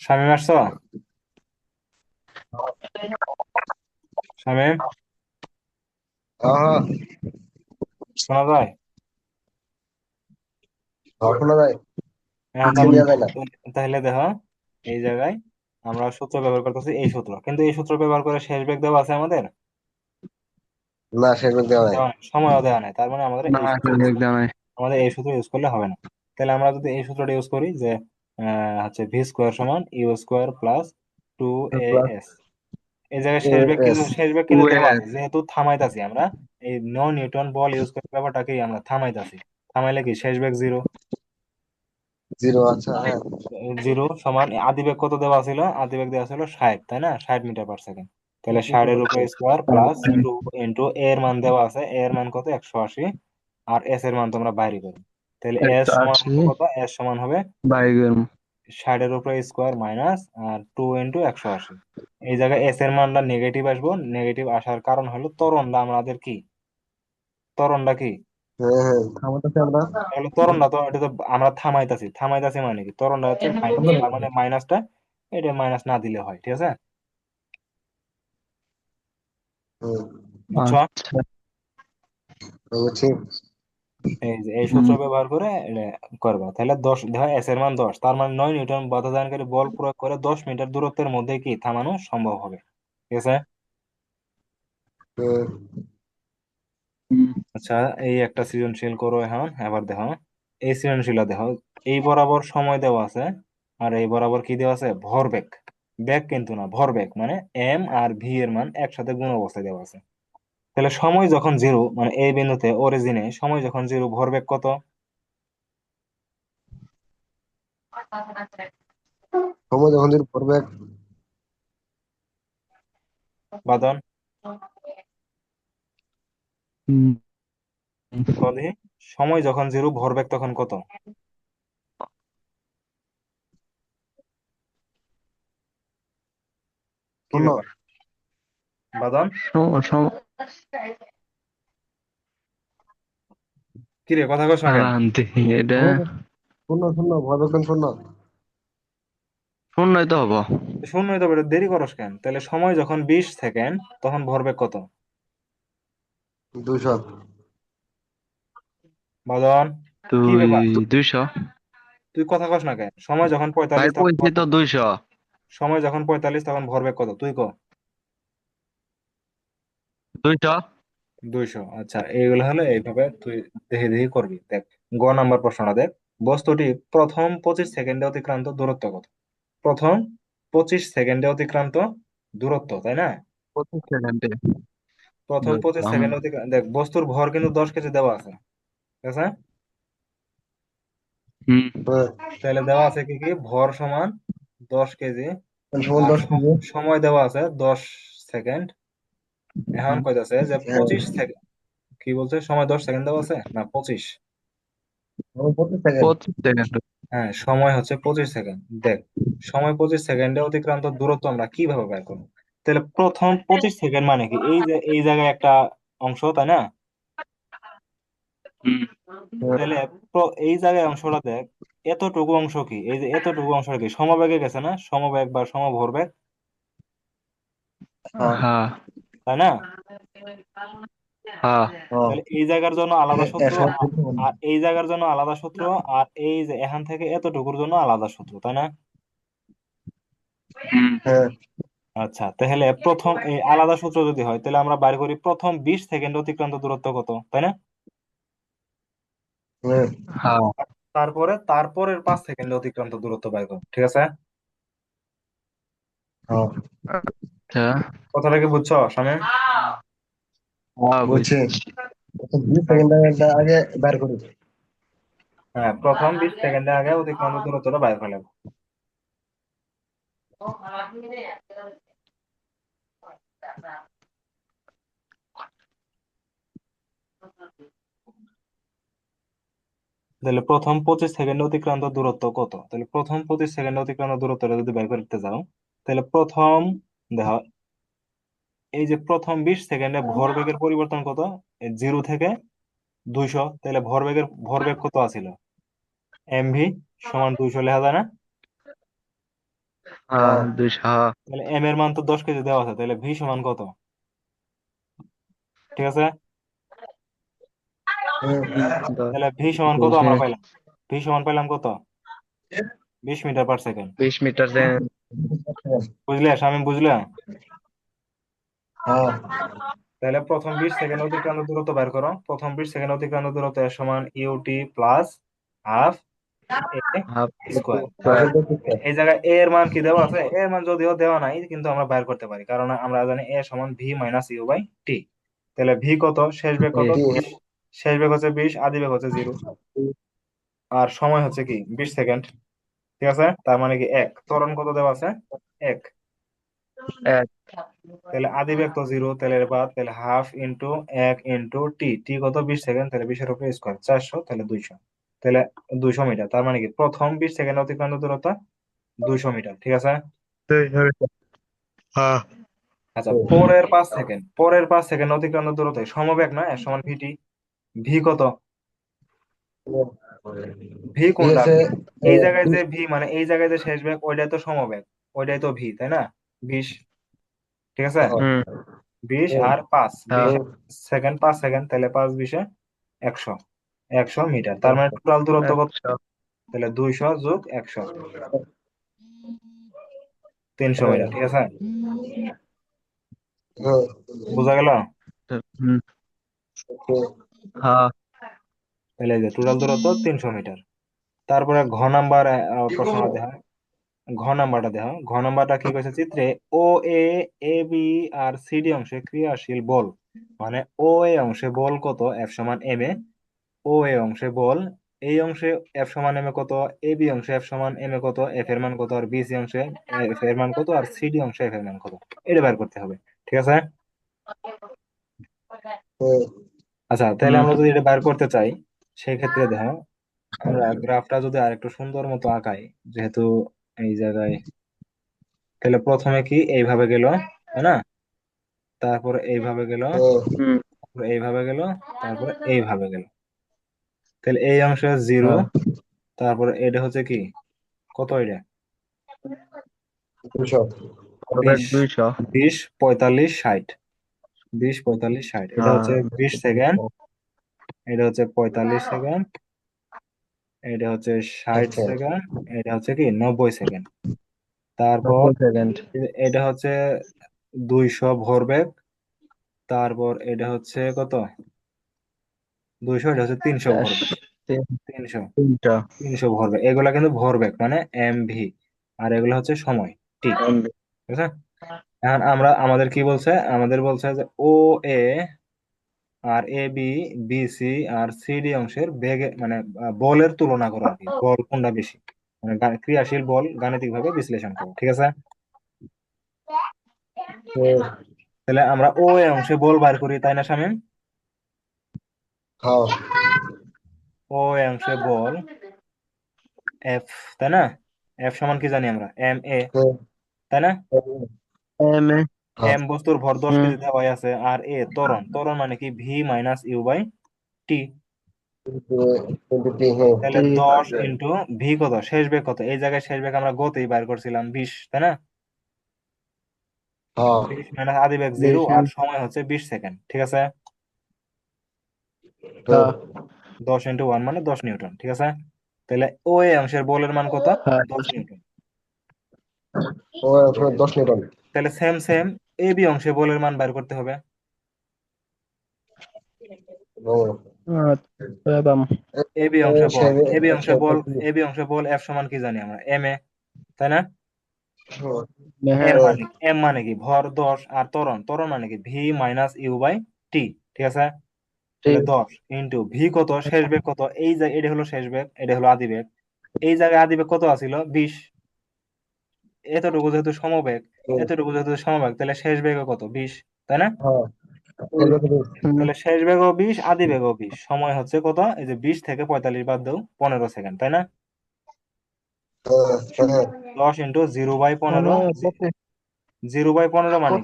শামিম আসছো? শামিম? শোনা যায়? হ্যাঁ শোনা যায় তাহলে দেখো এই জায়গায় আমরা সূত্র ব্যবহার করতেছি এই সূত্র। কিন্তু এই সূত্র ব্যবহার করে শেষ বেগ দেওয়া আছে আমাদের? না সেরকম দেওয়া দেওয়া নাই, সময়ও দেওয়া নাই তার মানে আমাদের এই সূত্র ইউজ করলে হবে না। তাহলে আমরা যদি এই সূত্রটা ইউজ করি যে হচ্ছে ভি স্কোয়ার সমান U square plus two A S এই জায়গায় শেষ বেগ কিন্তু শেষ বেগ কিন্তু যেহেতু থামাইতাছি আমরা এই নো নিউটন বল ইউজ করে ব্যাপারটাকেই আমরা থামাইতাছি। থামাইলে কি শেষ বেগ জিরো জিরো আচ্ছা হ্যাঁ। জিরো সমান আদিবেগ কত দেওয়া ছিল? আদিবেগ দেওয়া ছিল ষাট তাই না? ষাট মিটার পার সেকেন্ড তাহলে ষাটের উপরে স্কোয়ার প্লাস টু ইন্টু এর মান দেওয়া আছে। এর মান কত? একশো আশি। আর এস এর মান তোমরা বাইরে করো। তাহলে এস সমান হবে কত এস সমান হবে ষাটের উপরে স্কোয়ার মাইনাস আর টু ইন্টু একশো আশি। এই জায়গায় এস এর মানটা নেগেটিভ আসব। নেগেটিভ আসার কারণ হলো ত্বরণটা আমাদের কি? ত্বরণটা কি? হ্যাঁ হ্যাঁ। তাহলে ত্বরণটা তো এটা তো আমরা থামাইতাছি। থামাইতাছি মানে কি? ত্বরণটা হচ্ছে মানে মাইনাসটা এটা মাইনাস না দিলে হয় ঠিক আছে? বুঝছ? আচ্ছা। বুঝছি এই যে এই সূত্র ব্যবহার করে করবা। তাহলে দশ দেখো এস এর মান দশ তার মানে নয় নিউটন বাধাদানকারী বল প্রয়োগ করে দশ মিটার দূরত্বের মধ্যে কি থামানো সম্ভব হবে? ঠিক আছে? আচ্ছা এই একটা সৃজনশীল করো এখন এবার দেখো। এই সৃজনশীলটা দেখো এই বরাবর সময় দেওয়া আছে আর এই বরাবর কি দেওয়া আছে? ভরবেগ। বেগ কিন্তু না ভরবেগ মানে এম আর ভি এর মান একসাথে গুণ অবস্থায় দেওয়া আছে। তাহলে সময় যখন জিরো মানে এই বিন্দুতে অরিজিনে সময় যখন জিরো ভরবেগ কত? সময় যখন যদি পড়বে বাদন? সময় যখন জিরো ভরবেগ তখন কত? শূন্য। ব্যাপার বাদন সম- সম- কি রে কথা কস না কেন? আনতে এটা শূন্য শূন্য ভয় শূন্য শূন্যই তো হব। শূন্যই তো বেটা, দেরি করস কেন? তাহলে সময় যখন বিশ সেকেন্ড তখন ভরবেগ কত? দুশো বাদন কি তুই ব্যাপার? দুইশো। তুই কথা কস না কেন? সময় যখন ভাই পঁয়তাল্লিশ তো দুইশো। সময় যখন পঁয়তাল্লিশ তখন ভরবেগ কত? তুই ক। দুইশো দুইশো। আচ্ছা এইগুলো হলো এইভাবে তুই দেখে দেখে করবি। দেখ গ নাম্বার প্রশ্নটা দেখ। বস্তুটি প্রথম পঁচিশ সেকেন্ডে অতিক্রান্ত দূরত্ব কত? প্রথম পঁচিশ সেকেন্ডে অতিক্রান্ত দূরত্ব তাই না? পঁচিশ সেকেন্ডে। প্রথম পঁচিশ। সেকেন্ডে অতিক্রান্ত দেখ বস্তুর ভর কিন্তু দশ কেজি দেওয়া আছে। ঠিক আছে? হুম। তাহলে দেওয়া আছে কি কি? ভর সমান দশ কেজি। সময় দেওয়া আছে দশ সেকেন্ড। এখন কইতাছে যে হ্যাঁ। পঁচিশ সেকেন্ড কি বলছে? সময় দশ সেকেন্ড দেওয়া আছে? না পঁচিশ। পঁচিশ সেকেন্ড। হ্যাঁ সময় হচ্ছে পঁচিশ সেকেন্ড। দেখ সময় পঁচিশ সেকেন্ডে অতিক্রান্ত দূরত্ব আমরা কীভাবে বের করব? তাহলে প্রথম পঁচিশ সেকেন্ড মানে কি? এই যে এই জায়গায় একটা অংশ তাই না? হুম। তাহলে এই জায়গায় অংশটা দেখ এতটুকু অংশ কি? এই যে এতটুকু অংশটা কি? সমবেগে গেছে না? সমবেগ বা সমভরবেগ? হ্যাঁ তাই না? হ্যাঁ। তাহলে এই জায়গার জন্য আলাদা সূত্র আর এই জায়গার জন্য আলাদা সূত্র আর এই যে এখান থেকে এতটুকুর জন্য আলাদা সূত্র তাই না? হ্যাঁ। আচ্ছা তাহলে প্রথম এই আলাদা সূত্র যদি হয় তাহলে আমরা বাইর করি প্রথম বিশ সেকেন্ড অতিক্রান্ত দূরত্ব কত তাই না? হ্যাঁ। হ্যাঁ। তারপরে তারপরের পাঁচ সেকেন্ড অতিক্রান্ত দূরত্ব বাইর করো ঠিক আছে? হ্যাঁ আচ্ছা কথাটা কি বুঝছ হ্যাঁ বুঝছি। বুঝছি। বিশ সেকেন্ড আগে বের করি হ্যাঁ প্রথম বিশ সেকেন্ডের আগে অতিক্রান্ত দূরত্বটা বাইর করে নেব। তাহলে প্রথম পঁচিশ সেকেন্ড অতিক্রান্ত দূরত্ব কত? তাহলে প্রথম পঁচিশ সেকেন্ড অতিক্রান্ত দূরত্বটা যদি বের করতে যাও তাহলে প্রথম দেখো এই যে প্রথম বিশ সেকেন্ডে ভরবেগের পরিবর্তন কত? জিরো থেকে দুইশো তাহলে ভরবেগের ভরবেগ কত আছিল? এমভি সমান দুইশো লেখা যায় না? হ্যাঁ দুইশো হ্যাঁ। তাহলে এম এর মান তো দশ কেজি দেওয়া আছে তাহলে ভি সমান কত? ঠিক আছে? তাহলে ভি সমান কত বিশ আমরা পাইলাম? ভি সমান পাইলাম কত? বিশ মিটার পার সেকেন্ড। বিশ মিটার সেকেন্ড বুঝলে স্বামী বুঝলে? হ্যাঁ। তাহলে প্রথম বিশ সেকেন্ড অতিক্রান্ত দূরত্ব বের করো। প্রথম বিশ সেকেন্ড অতিক্রান্ত দূরত্ব এর সমান ইউটি প্লাস হাফ এই জায়গায় এ এর মান কি দেওয়া আছে? এ এর মান যদিও দেওয়া নাই কিন্তু আমরা বের করতে পারি। কারণ আমরা জানি এ সমান V minus U by T তাহলে ভি কত? শেষ বেগ কত? টি। 20 শেষ বেগ হচ্ছে বিশ আদি বেগ হচ্ছে জিরো। আর সময় হচ্ছে কি? বিশ সেকেন্ড। ঠিক আছে? তার মানে কি এক? ত্বরণ কত দেওয়া আছে? এক। তাহলে আদি বেগ তো জিরো তাহলে এর বাদ তাহলে হাফ ইন্টু এক ইন্টু টি টি কত? বিশ সেকেন্ড তাহলে বিশের উপরে স্কোয়ার চারশো তাহলে দুইশো। তাহলে দুইশো মিটার তার মানে কি প্রথম বিশ সেকেন্ড অতিক্রান্ত দূরত্ব দুইশো মিটার ঠিক আছে? হ্যাঁ। আচ্ছা পরের পাঁচ সেকেন্ড পরের পাঁচ সেকেন্ড অতিক্রান্ত দূরত্ব সমবেগ না এর সমান ভিটি ভি কত? ভি কোনটা? এই জায়গায় যে ভি মানে এই জায়গায় যে শেষ ব্যাগ ওইটাই তো সমবেগ। ওইটাই তো ভি তাই না? বিশ। ঠিক আছে? হ্যাঁ। বিশ আর পাঁচ। হ্যাঁ। সেকেন্ড পাঁচ সেকেন্ড তাহলে পাঁচ বিশে একশো। একশো মিটার। তার মানে টোটাল দূরত্ব কত? তাহলে দুইশো যোগ একশো। তিনশো মিটার ঠিক আছে? হ্যাঁ, বোঝা গেল? হ্যাঁ। তাহলে এই যে টোটাল দূরত্ব তিনশো মিটার। তারপরে ঘ নাম্বার প্রশ্ন দেওয়া ঘ নাম্বারটা দেওয়া ঘ নাম্বারটা কি করেছে? চিত্রে ও এ এ বি আর সি ডি অংশে ক্রিয়াশীল বল। মানে ও এ অংশে বল কত? এফ সমান এম এ ও এ অংশে বল। এই অংশে এফ সমান এম এ কত? এ বি অংশে এফ সমান এম এ কত? এফ এর মান কত? আর বি সি অংশে এফ এর মান কত? আর সি ডি অংশে এফ এর মান কত? এটা বের করতে হবে। ঠিক আছে? আচ্ছা তাহলে আমরা যদি এটা বের করতে চাই সেই ক্ষেত্রে দেখো আমরা গ্রাফটা যদি আর একটু সুন্দর মতো আঁকাই যেহেতু এই জায়গায় তাহলে প্রথমে কি এইভাবে গেল তাই না? তারপরে এইভাবে গেল হ্যাঁ, এইভাবে গেল তারপরে এইভাবে গেল। তাহলে এই অংশে জিরো তারপর এটা হচ্ছে কি? কত এটা? বিশ পঁয়তাল্লিশ ষাট। বিশ পঁয়তাল্লিশ ষাট। এটা হ্যাঁ। হচ্ছে বিশ সেকেন্ড এটা হচ্ছে পঁয়তাল্লিশ সেকেন্ড এটা হচ্ছে ষাট আচ্ছা। সেকেন্ড এটা হচ্ছে কি নব্বই সেকেন্ড। তারপর এটা হচ্ছে দুইশো ভরবেগ তারপর এটা হচ্ছে কত? দুইশো এটা হচ্ছে তিনশো ভরবেগ তিনশো। তিনটা। তিনশো ভরবেগ এগুলা কিন্তু ভরবেগ মানে এম ভি আর এগুলো হচ্ছে সময় টি ঠিক আছে? এখন আমরা আমাদের কি বলছে? আমাদের বলছে যে ও এ আর এ বি বি সি আর সি ডি অংশের বেগে মানে বলের তুলনা করো আর কি। বল কোনটা বেশি? মানে ক্রিয়াশীল বল গাণিতিক ভাবে বিশ্লেষণ করো ঠিক আছে? হ্যাঁ, তাহলে আমরা ও এ অংশে বল বার করি তাই না শামীম? হ্যাঁ, ও এ অংশে বল এফ তাই না? এফ সমান কি জানি আমরা? এম এ হ্যাঁ, তাই না? এম এ হ্যাঁ। এম বস্তুর ভর দশ। কেজি দেওয়াই আছে আর এ ত্বরণ ত্বরণ মানে কি? V minus u by t. তাহলে। দশ ইন্টু ভি কত? শেষ বেগ কত? এই জায়গায় শেষ বেগ আমরা গতেই বার করছিলাম বিশ তাই না? বিশ মাইনাস আদি বেগ জিরো আর সময় হচ্ছে বিশ সেকেন্ড ঠিক আছে? দশ ইন্টু ওয়ান মানে দশ নিউটন ঠিক আছে? তাহলে ও এ অংশের বলের মান কত? হ্যাঁ। দশ নিউটন। ও দশ নিউটন। তাহলে সেম সেম এ বি অংশে বলের মান বের করতে হবে। এ বি অংশে বল। এ বি অংশে বল আচ্ছা, এ বি অংশে বল এফ সমান কি জানি আমরা? এম এ তাই না? হ্যাঁ, এম মানে এম মানে কি? ভর দশ আর ত্বরণ। ত্বরণ মানে কি? V minus u by t ঠিক আছে? দশ ইন্টু ভি কত? শেষ বেগ কত? এই যে এটা হলো শেষ বেগ এটা হলো আদি বেগ। এই জায়গায় আদি বেগ কত আছিল? বিশ। এতটুকু যেহেতু সমবেগ। এতটুকু যেহেতু সমবেগ তাহলে শেষ বেগও কত? বিশ তাই না? হ্যাঁ। তাহলে শেষ বেগও বিশ আদি বেগও বিশ। সময় হচ্ছে কত? এই যে বিশ থেকে পঁয়তাল্লিশ বাদ দাও পনেরো সেকেন্ড তাই না? হ্যাঁ হ্যাঁ দশ ইন্টু জিরো বাই পনেরো জিরো বাই পনেরো মানে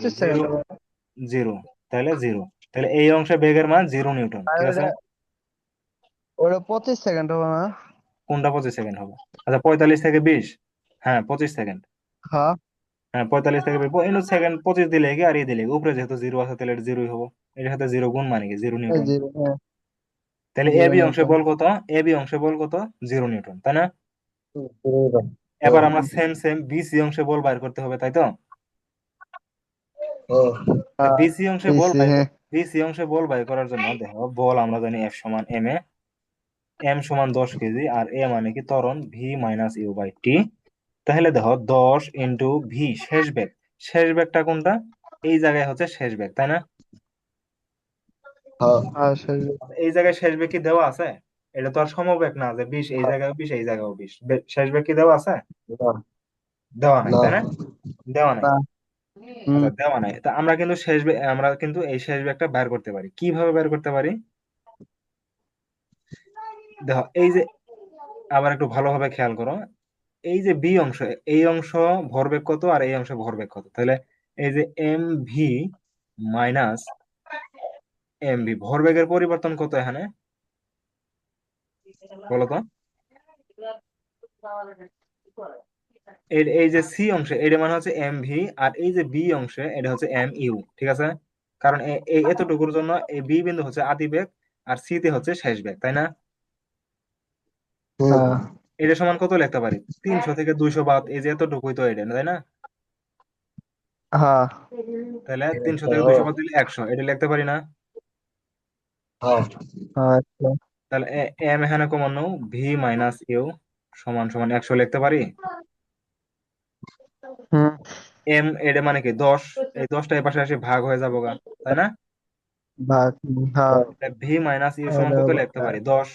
জিরো তাহলে জিরো। তাহলে এই অংশে বেগের মান জিরো নিউটন ঠিক আছে? ওটা পঁচিশ সেকেন্ড হবে না? কোনটা পঁচিশ সেকেন্ড হবে? আচ্ছা পঁয়তাল্লিশ থেকে বিশ। হ্যাঁ পঁচিশ সেকেন্ড। হ্যাঁ। হ্যাঁ পঁয়তাল্লিশ থেকে এনো সেকেন্ড পঁচিশ দিলে কি আর এই দিলে উপরে যেহেতু জিরো আছে তাহলে জিরোই হব। এর সাথে জিরো গুণ মানে কি? Zero newton. হ্যাঁ। তাহলে এ বি অংশে বল কত? এ বি অংশে বল কত? জিরো নিউটন তাই না? এবার আমরা সেম সেম বি সি অংশে বল বাইর করতে হবে তাই তো? হ্যাঁ হ্যাঁ বি সি অংশে বল বিসি হ্যাঁ। অংশে বল বাইর করার জন্য দেখো বল আমরা জানি এফ সমান এম এ এম সমান দশ কেজি আর এ মানে কি? ত্বরণ v minus u by t তাহলে দেখো দশ ইন্টু ভি শেষ বেগ। শেষ বেগটা কোনটা? এই জায়গায় হচ্ছে শেষ বেগ তাই না? হ্যাঁ। হ্যাঁ এই জায়গায় শেষ বেগ কি দেওয়া আছে? এটা তো আর সমবেগ না যে বিশ এই জায়গায় বিশ এই জায়গায় বিশ। শেষ বেগ কি দেওয়া আছে? দেওয়া নাই। তাই না? দেওয়া নাই। আচ্ছা দেওয়া নাই। তা আমরা কিন্তু শেষ আমরা কিন্তু এই শেষ বেগটা বের করতে পারি। কীভাবে বের করতে পারি? দেখো এই যে আবার একটু ভালোভাবে খেয়াল করো। এই যে বি অংশ, এই অংশ ভরবেগ কত আর এই অংশ ভরবেগ কত? তাহলে এই যে m v minus m v ভরবেগের পরিবর্তন কত এখানে? বলো তো। এই যে সি অংশে এটা মানে হচ্ছে এম ভি আর এই যে বি অংশে, এটা হচ্ছে এম ইউ ঠিক আছে? কারণ এই এতটুকুর জন্য এই বি বিন্দু হচ্ছে আদি বেগ আর সি তে হচ্ছে শেষ বেগ তাই না? হ্যাঁ। এটা সমান কত লিখতে পারি? তিনশো থেকে দুইশো বাদ এই যে এতটুকুই তো এটা তাই না? হ্যাঁ। তাহলে তিনশো থেকে দুইশো বাদ দিলে একশো এটা লিখতে পারি না? হ্যাঁ। হ্যাঁ আচ্ছা তাহলে এম এখানে কমানো ভি মাইনাস ইউ সমান সমান একশো লিখতে পারি? হুম। এম এটা মানে কি দশ? এই দশটা এই পাশে এসে ভাগ হয়ে যাব গা তাই না? ভাগ হ্যাঁ। ভি মাইনাস ইউ সমান কত লিখতে পারি? দশ।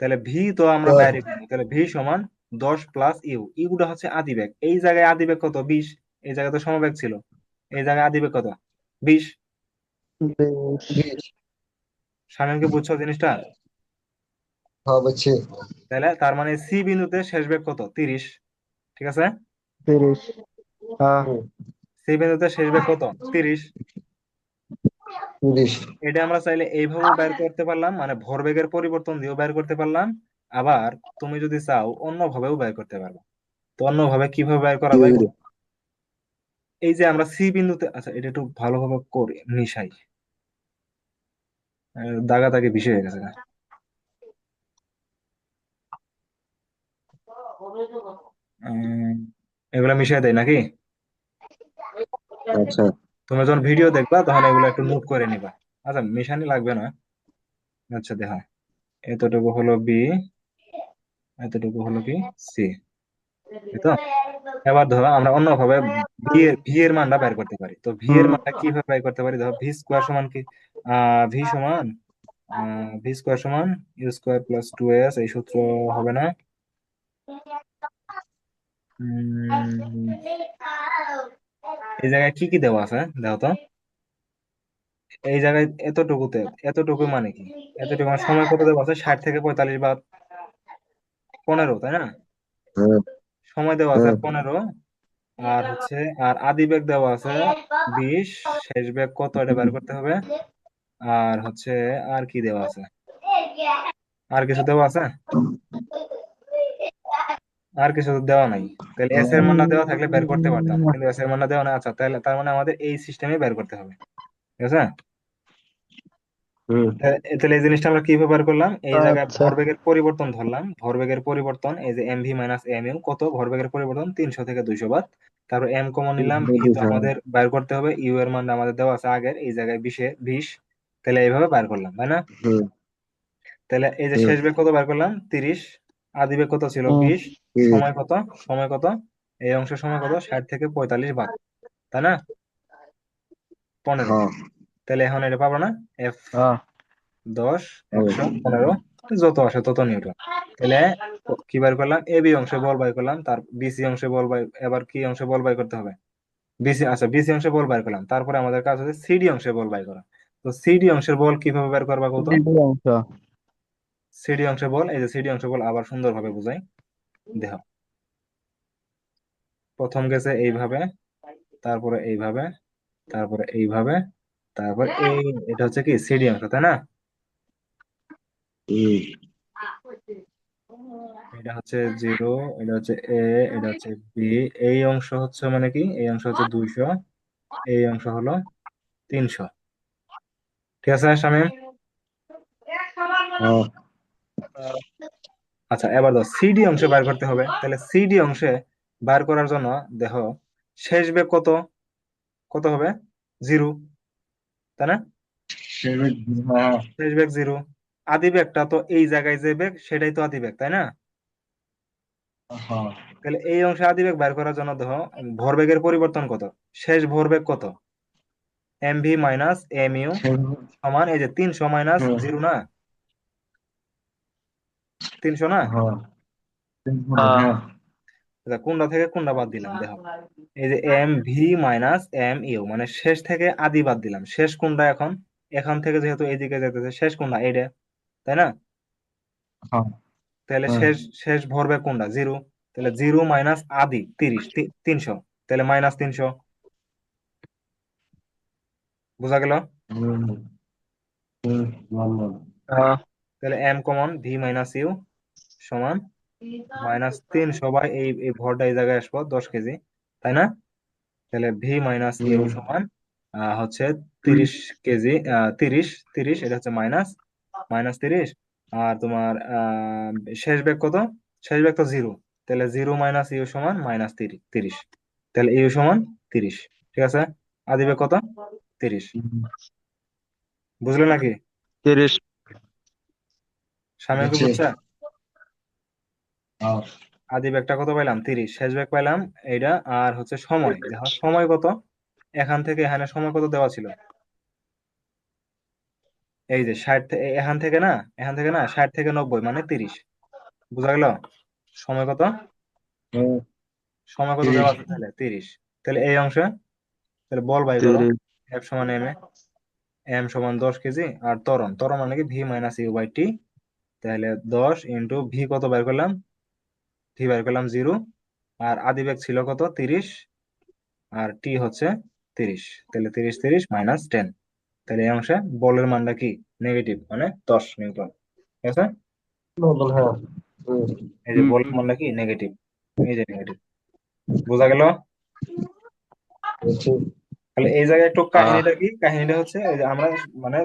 তাহলে ভি তো আমরা বাইরে পাবো তাহলে ভি সমান দশ প্লাস ইউ ইউটা হচ্ছে আদি বেগ এই জায়গায় আদি বেগ কত? বিশ। এই জায়গায় তো সমবেগ ছিল। এই জায়গায় আদি বেগ কত? বিশ। সামনে কি বুঝছ জিনিসটা? হ্যাঁ তাহলে তার মানে সি বিন্দুতে শেষ বেগ কত? তিরিশ। ঠিক আছে? তিরিশ। হ্যাঁ। সি বিন্দুতে শেষ বেগ কত? তিরিশ। এটা আমরা চাইলে এইভাবেও বের করতে পারলাম মানে ভরবেগের পরিবর্তন দিয়েও বের করতে পারলাম। আবার তুমি যদি চাও অন্যভাবেও বের করতে পারবে। তো অন্যভাবে কীভাবে বের করা যায়? এই যে আমরা সি বিন্দুতে আচ্ছা এটা একটু ভালোভাবে করি মিশাই। আহ, দাগাদাগি বেশি হয়ে গেছে। উম, এগুলা মিশাই দেয় নাকি? আচ্ছা। তুমি যখন ভিডিও দেখবা, তখন এগুলো একটু নোট করে নিবা। আচ্ছা মিশানি লাগবে না? আচ্ছা দেখা। এতটুকু হলো বি এতটুকু হলো কি? সি তো? এবার ধরো, আমরা অন্যভাবে ভি এর ভি এর মানটা বের করতে পারি। তো ভি এর মানটা কীভাবে বের করতে পারি? ধরো ভি স্কোয়ার সমান কি? ভি সমান ভি স্কোয়ার সমান u square plus two s এই সূত্র হবে না? এই জায়গায় কি কি দেওয়া আছে? দেখো তো। এই জায়গায় এতটুকুতে এতটুকু মানে কি? এতটুকু মানে সময় কত দেওয়া আছে? ষাট থেকে পঁয়তাল্লিশ বা পনেরো তাই না? সময় দেওয়া আছে পনেরো। আর হচ্ছে আর আদি বেগ দেওয়া আছে বিশ। শেষ বেগ কত? এটা বের করতে হবে। আর হচ্ছে আর কি দেওয়া আছে? আর কিছু দেওয়া আছে? আর কিছু দেওয়া নাই। তাহলে এস এর মানটা দেওয়া থাকলে বের করতে পারতাম। কিন্তু এস এর মানটা দেওয়া নাই আচ্ছা তাহলে তার মানে আমাদের এই সিস্টেমে বের করতে হবে। ঠিক আছে? তাহলে এই জিনিসটা আমরা কীভাবে বের করলাম? এই জায়গায় আচ্ছা। ভরবেগের পরিবর্তন ধরলাম। ভরবেগের পরিবর্তন এই যে m v minus m u কত? ভরবেগের পরিবর্তন তিনশো থেকে দুইশো বাদ। তারপর এম কমন নিলাম আমাদের বের করতে হবে ইউ এর মান আমাদের দেওয়া আছে আগের এই জায়গায় বিশে বিশ। তাহলে এইভাবে বের করলাম তাই না? তাহলে এই যে শেষ বেগ কত বের করলাম? তিরিশ। আদি বেগ কত ছিল বিশ সময় কত? সময় কত? এই অংশের সময় কত? ষাট থেকে পঁয়তাল্লিশ বাদ তাই না? পনেরো। হ্যাঁ। তাহলে এখন এটা পাবো না? এফ হ্যাঁ। দশ একশো পনেরো যত আসে তত নিউটন। তাহলে কি বার করলাম? এ বি অংশে বল বাই করলাম তার বিসি অংশে বল বাই এবার কি অংশে বল বাই করতে হবে? বিসি আচ্ছা বিসি অংশে বল বাই করলাম তারপরে আমাদের কাজ হচ্ছে সিডি অংশে বল বাই করা। তো সিডি অংশের বল কীভাবে বের করবা কত সিডি অংশে বল এই যে সিডি অংশে বল আবার সুন্দরভাবে বুঝাই। দেখো। প্রথম গেছে এইভাবে তারপরে এইভাবে তারপরে এইভাবে তারপর এই এটা হচ্ছে কি সিডি অংশ তাই না? এটা হচ্ছে জিরো এটা হচ্ছে এ এটা হচ্ছে বি এই অংশ হচ্ছে মানে কি এই অংশ হচ্ছে দুইশো এই অংশ হলো তিনশো। ঠিক আছে শামীম? হ্যাঁ। আচ্ছা এবার দাও সিডি অংশে বার করতে হবে। তাহলে সিডি অংশে বার করার জন্য দেখো শেষ বেগ কত? কত হবে? জিরো। তাই না? হ্যাঁ। শেষ বেগ জিরো। আদি বেগটা তো এই জায়গায় যে বেগ সেটাই তো আদি বেগ তাই না? হ্যাঁ। তাহলে এই অংশে আদি বেগ বার করার জন্য দেখো ভরবেগের পরিবর্তন কত? শেষ ভরবেগ কত? M v minus m u সমান এই যে তিনশো মাইনাস জিরো না? তিনশো না? হ্যাঁ। হ্যাঁ। আচ্ছা কোনটা থেকে কোনটা বাদ দিলাম? দেখো। এই যে m v minus m u মানে শেষ থেকে আদি বাদ দিলাম। শেষ কোনটা এখন? এখান থেকে যেহেতু এইদিকে যেতেছে শেষ কোনটা? এইটা তাই না? হ্যাঁ। তাহলে শেষ শেষ ভরবেগ কোনটা? জিরো। তাহলে জিরো মাইনাস আদি তিরিশ তিনশো। তাহলে মাইনাস তিনশো। বোঝা গেল? তাহলে m common v minus u সমান মাইনাস তিন সবাই এই এই ভরটা এই জায়গায় আসব দশ কেজি তাই না? তাহলে ভি মাইনাস ইউ সমান হচ্ছে তিরিশ কেজি তিরিশ তিরিশ এটা হচ্ছে মাইনাস মাইনাস তিরিশ আর তোমার শেষ ব্যাগ কত? শেষ ব্যাগ তো জিরো তাহলে জিরো মাইনাস ইউ সমান মাইনাস তিরিশ তিরিশ তাহলে ইউ সমান তিরিশ ঠিক আছে? আদি বেগ কত? তিরিশ বুঝলে নাকি? তিরিশ। সামনে হ্যাঁ আদি বেগটা কত পাইলাম? তিরিশ। শেষ ব্যাগ পাইলাম এইটা আর হচ্ছে সময়। দেখো সময় কত? এখান থেকে এখানে সময় কত দেওয়া ছিল? এই যে ষাট এখান থেকে না এখান থেকে না ষাট থেকে নব্বই মানে তিরিশ। বুঝা গেল? সময় কত? সময় কত দেওয়া আছে তাহলে? তিরিশ। তাহলে এই অংশে? তাহলে বল বাই করো এফ সমান এম এ। এম সমান দশ কেজি আর ত্বরণ। ত্বরণ মানে কি? V minus u by t. তাহলে দশ ইন্টু ভি কত বের করলাম? ভি বের করলাম জিরো আর আদি বেগ ছিল কত? তিরিশ আর টি হচ্ছে তিরিশ। তাহলে তিরিশ তিরিশ মাইনাস টেন তাহলে এই অংশে বলের মানটা কি? নেগেটিভ মানে দশ নিউটন ঠিক আছে? হ্যাঁ। এই যে বলের। মানটা কি? নেগেটিভ এই যে নেগেটিভ বোঝা গেল? তাহলে এই জায়গায় একটু কাহিনীটা কি? কাহিনীটা হচ্ছে আমরা মানে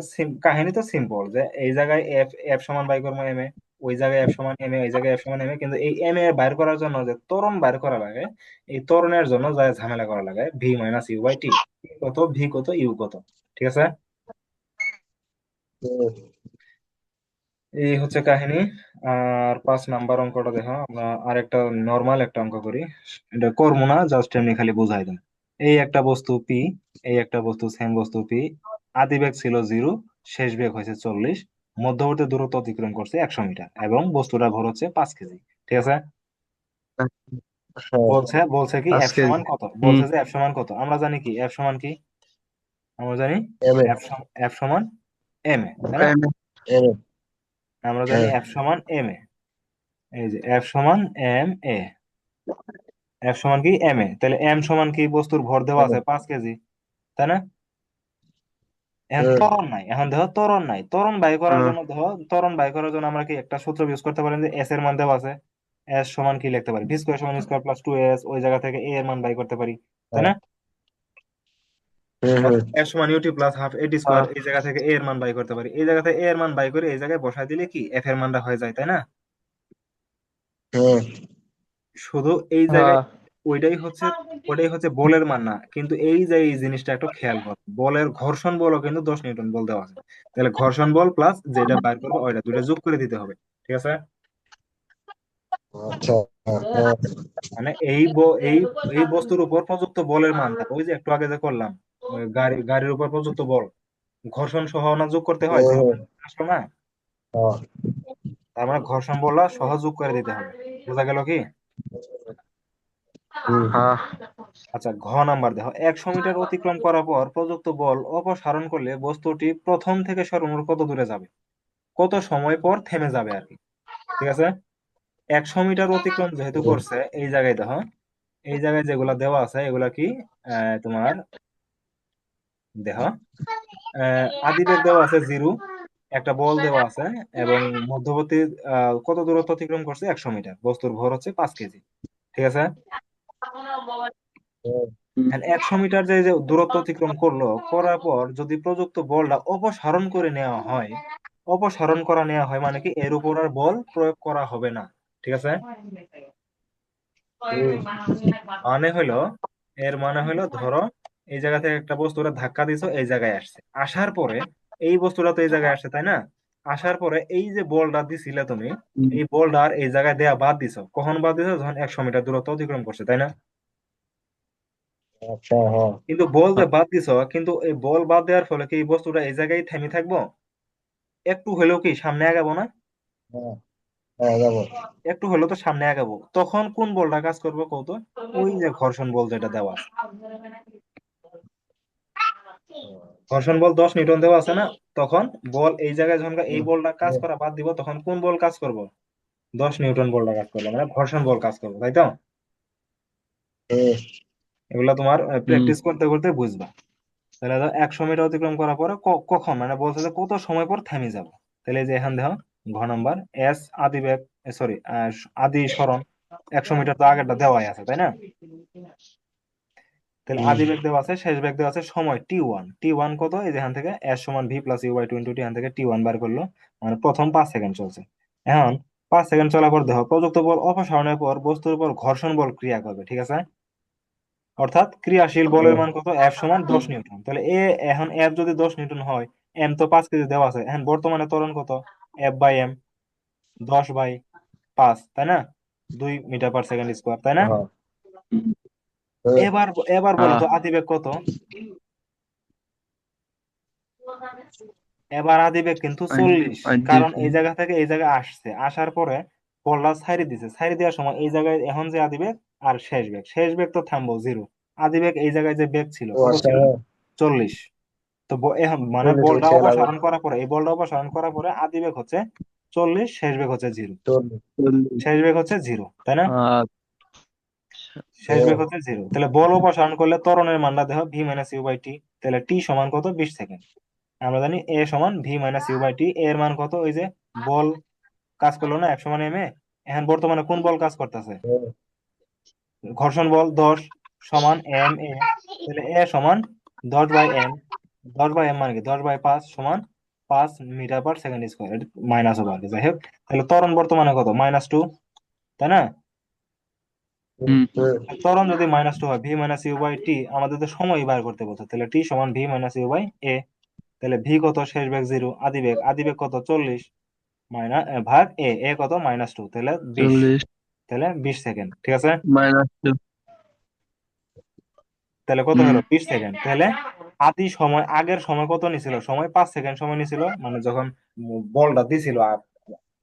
কাহিনী তো সিম্পল যে এই জায়গায় এফ এফ সমান বাই করব এম এ ওই জায়গায় এফ সমান এম এ ওই জায়গায় এফ সমান এম এ কিন্তু এই এম এ বাইর করার জন্য যে ত্বরণ বাইর করা লাগে এই ত্বরণের জন্য যা ঝামেলা করা লাগে v minus u by t কত ভি কত ইউ কত ঠিক আছে? এই হচ্ছে কাহিনী। আর পাঁচ নাম্বার অঙ্কটা দেখো আমরা আরেকটা নর্মাল একটা অঙ্ক করি এটা করব না জাস্ট এমনি খালি বুঝাই দেন। এই একটা বস্তু পি এই একটা বস্তু সেম বস্তু পি আদি বেগ ছিল জিরো শেষ বেগ হয়েছে চল্লিশ মধ্যবর্তী দূরত্ব অতিক্রম করছে একশো মিটার এবং বস্তুটা ভর হচ্ছে পাঁচ কেজি ঠিক আছে? হ্যাঁ বলছে বলছে কি এফ সমান কত? বলছে যে এফ সমান কত? আমরা জানি কি এফ সমান কি? আমরা জানি এফ সমান এম এ আমরা জানি হ্যাঁ। এফ সমান এম এ এই যে এফ সমান এম এ এফ সমান কি? এম এ তাহলে এম সমান কি? বস্তুর ভর দেওয়া আছে পাঁচ কেজি তাই না? এখন হুম। ত্বরণ নাই। এখন দেখো ত্বরণ নাই। ত্বরণ বাই করার হুম। জন্য দেখো ত্বরণ বাই করার জন্য আমরা কি একটা সূত্র ইউজ করতে পারি যে এস এর মান দেওয়া আছে। এস সমান কি লিখতে পারি? ভি স্কয়ার সমান স্কয়ার প্লাস টু এস ওই জায়গা থেকে এ এর মান বাই করতে পারি তাই না? এস সমান u t plus half a t square এই জায়গা থেকে এ এর মান বাই করতে পারি। এই জায়গা থেকে এ এর মান বাই করে এই জায়গায় বসাই দিলে কি? এফ এর মানটা হয়ে যায় তাই না? শুধু এই জায়গায় হ্যাঁ, ওইটাই হচ্ছে ওটাই হচ্ছে বলের মান না কিন্তু এই যে এই জিনিসটা একটু খেয়াল কর বলের ঘর্ষণ বলও কিন্তু দশ নিউটন বল দেওয়া আছে। তাহলে ঘর্ষণ বল প্লাস যেটা বাইর করব ওইটা দুইটা যোগ করে দিতে হবে ঠিক আছে? আচ্ছা। মানে এই এই এই বস্তুর উপর প্রযুক্ত বলের মানটা ওই যে একটু আগে যে করলাম গাড়ি গাড়ির উপর প্রযুক্ত বল ঘর্ষণ সহ না যোগ করতে হয়। আসলো না? তার মানে ঘর্ষণ বলটা সহ যোগ করে দিতে হবে। বোঝা গেল কি? হ্যাঁ, আচ্ছা ঘ নাম্বার দেখো। একশো মিটার অতিক্রম করার পর প্রযুক্ত বল অপসারণ করলে বস্তুটি প্রথম থেকে সর্বমোট কত দূরে যাবে? কত সময় পর থেমে যাবে আর কি? ঠিক আছে? একশো মিটার অতিক্রম যেহেতু করছে এই জায়গায় দেখো এই জায়গায় যেগুলা দেওয়া আছে এগুলা কি? তোমার দেখো আহ, আদি দেওয়া আছে জিরো। একটা বল দেওয়া আছে এবং মধ্যবর্তী কত দূরত্ব অতিক্রম করছে? একশো মিটার। বস্তুর ভর হচ্ছে পাঁচ কেজি। ঠিক আছে? একশো মিটার যে যে দূরত্ব অতিক্রম করল করার পর যদি প্রযুক্ত বলটা অপসারণ করে নেওয়া হয় অপসারণ করা নেওয়া হয় মানে কি এর উপর আর বল প্রয়োগ করা হবে না। ঠিক আছে? মানে হলো এর মানে হলো ধরো এই জায়গা থেকে একটা বস্তুটা ধাক্কা দিছো এই জায়গায় আসছে। আসার পরে এই বস্তুটা তো এই জায়গায় আসে তাই না? আসার পরে এই যে বলটা দিছিলে তুমি এই বলটা আর এই জায়গায় দেয়া বাদ দিছো। কখন বাদ দিছো? যখন একশো মিটার দূরত্ব অতিক্রম করছে তাই না? আচ্ছা কিন্তু বল যে বাদ দিছো কিন্তু এই বল বাদ দেওয়ার ফলে কি এই বস্তুটা এই জায়গায় থেমে থাকব? একটু হলেও কি সামনে আগাবো না? হ্যাঁ হ্যাঁ একটু হলেও তো সামনে আগাবো। তখন কোন বলটা কাজ করব কত ওই যে ঘর্ষণ বল যেটা দেওয়া ঘর্ষণ বল দশ নিউটন দেওয়া আছে না? তখন বল এই জায়গায় যখন এই বলটা কাজ করা বাদ দিব তখন কোন বল কাজ করব? দশ নিউটন বলটা কাজ করবে মানে ঘর্ষণ বল কাজ করবে তাই তো? হ্যাঁ। এগুলা তোমার প্র্যাকটিস করতে করতে বুঝবা। তাহলে ধরো একশো মিটার অতিক্রম করার পরে কখন? মানে বলছে যে কত সময় পর থেমে যাব? তাহলে এই যে এখান দেখো ঘ নাম্বার এস আদি বেগ সরি আদি সরণ একশো মিটার তো আগেরটা দেওয়াই আছে তাই না? তাহলে আদি বেগ দেওয়া আছে শেষ বেগ দেওয়া আছে সময় টি ওয়ান টি ওয়ান কত? এই যে এখান থেকে এস সমান v plus u by twenty এখান থেকে টি ওয়ান বার করল। মানে প্রথম পাঁচ সেকেন্ড চলছে। এখন পাঁচ সেকেন্ড চলার পর দেখো প্রযুক্ত বল অপসারণের পর বস্তুর উপর ঘর্ষণ বল ক্রিয়া করবে ঠিক আছে? অর্থাৎ ক্রিয়াশীল বলের মান কত? এফ সমান দশ নিউটন। তাহলে এ এখন এফ যদি দশ নিউটন হয় এম তো পাঁচ কেজি দেওয়া আছে। এখন বর্তমানে ত্বরণ কত? এফ বাই এম দশ বাই পাঁচ তাই না? দুই মিটার পার সেকেন্ড স্কোয়ার তাই না? হ্যাঁ। এবার এবার বলো তো হ্যাঁ। আদিবেগ কত? এবার আদিবেগ কিন্তু চল্লিশ কারণ এই জায়গা থেকে এই জায়গায় আসছে। আসার পরে বলটা ছাইড়ে দিছে। ছাইড়ে দেওয়ার সময় এই জায়গায় এখন যে আদিবেগ আর শেষ বেগ। শেষ বেগ তো থামবো জিরো আদিবেগ এই জায়গায় যে বেগ ছিল কত আচ্ছা। ছিল? হ্যাঁ চল্লিশ। তো এখন মানে চল্লিশ বলটা হচ্ছে অপসারণ করার পরে এই বলটা অপসারণ করার পরে আদিবেগ হচ্ছে চল্লিশ শেষ বেগ হচ্ছে জিরো শেষ বেগ হচ্ছে জিরো তাই না? আহ, শেষ। বেগ হচ্ছে জিরো। তাহলে বল অপসারণ করলে ত্বরণের মানটা দেখো v minus u by t তাহলে টি সমান কত? বিশ সেকেন্ড। আমরা জানি এ সমান v minus u by t এর মান কত? ওই যে বল কাজ করল না এক সমান এম এ এখন বর্তমানে কোন বল কাজ করতেছে? ঘর্ষণ বল দশ সমান এম এ তাহলে এ সমান দশ বাই এম দশ বাই এম মানে কি? দশ বাই পাঁচ সমান পাঁচ metre per second square minus হবে। যাই হোক তাহলে ত্বরণ বর্তমানে কত? মাইনাস টু তাই না? ত্বরণ যদি মাইনাস টু হয় v minus u by t আমাদের তো সময় বার করতে বলছে। তাহলে টি সমান v minus u by a তাহলে ভি কত? শেষ বেগ জিরো আদি বেগ আদি বেগ কত? চল্লিশ। মাইনাস ভাগ এ এ কত? মাইনাস টু তাহলে বিশ। তাহলে বিশ সেকেন্ড ঠিক আছে? মাইনাস টু তাহলে কত। হলো? বিশ সেকেন্ড তাহলে আদি সময় আগের সময় কত নিছিল? সময় পাঁচ সেকেন্ড সময় নিছিল। মানে যখন বলটা দিছিল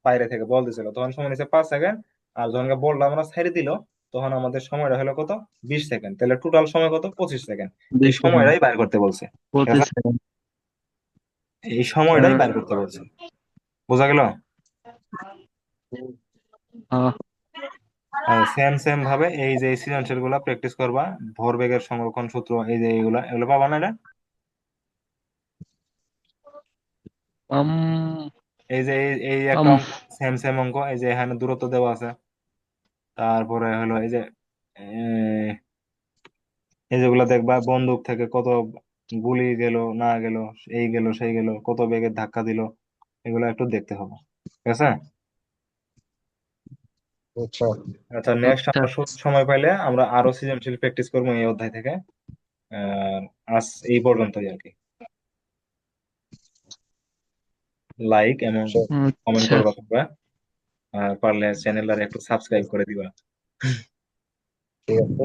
বাইরে থেকে বল দিছিল তখন সময় নিছে পাঁচ সেকেন্ড আর যখন বলটা আমরা ছেড়ে দিল তখন আমাদের সময়টা হলো কত? বিশ সেকেন্ড। তাহলে টোটাল সময় কত? পঁচিশ সেকেন্ড। এই সময়টাই বাইর করতে বলছে। এই সময়টাই হ্যাঁ। বাইর করতে বলছে। বোঝা গেল? হ্যাঁ সেম সেম ভাবে এই যে সৃজনশীলগুলা প্র্যাকটিস করবা ভরবেগের সংরক্ষণ সূত্র এই যে এইগুলা এগুলো পাবা না এটা? এই যে এই এই একটা সেম সেম অঙ্ক এই যে এখানে দূরত্ব দেওয়া আছে। তারপরে হলো এই যে আহ, এই যেগুলো দেখবা বন্দুক থেকে কত গুলি গেল না গেল এই গেল সেই গেল কত বেগের ধাক্কা দিল এগুলো একটু দেখতে হবে ঠিক আছে? আচ্ছা। আচ্ছা নেক্সট আচ্ছা। আমরা সময় পাইলে আমরা আরও সৃজনশীল প্র্যাকটিস করব এই অধ্যায় থেকে আহ, আজ এই পর্যন্তই আর কি। লাইক এবং কমেন্ট আচ্ছা। করবা তোমরা আর পারলে চ্যানেল আর একটু সাবস্ক্রাইব করে দিবা। ঠিক আছে।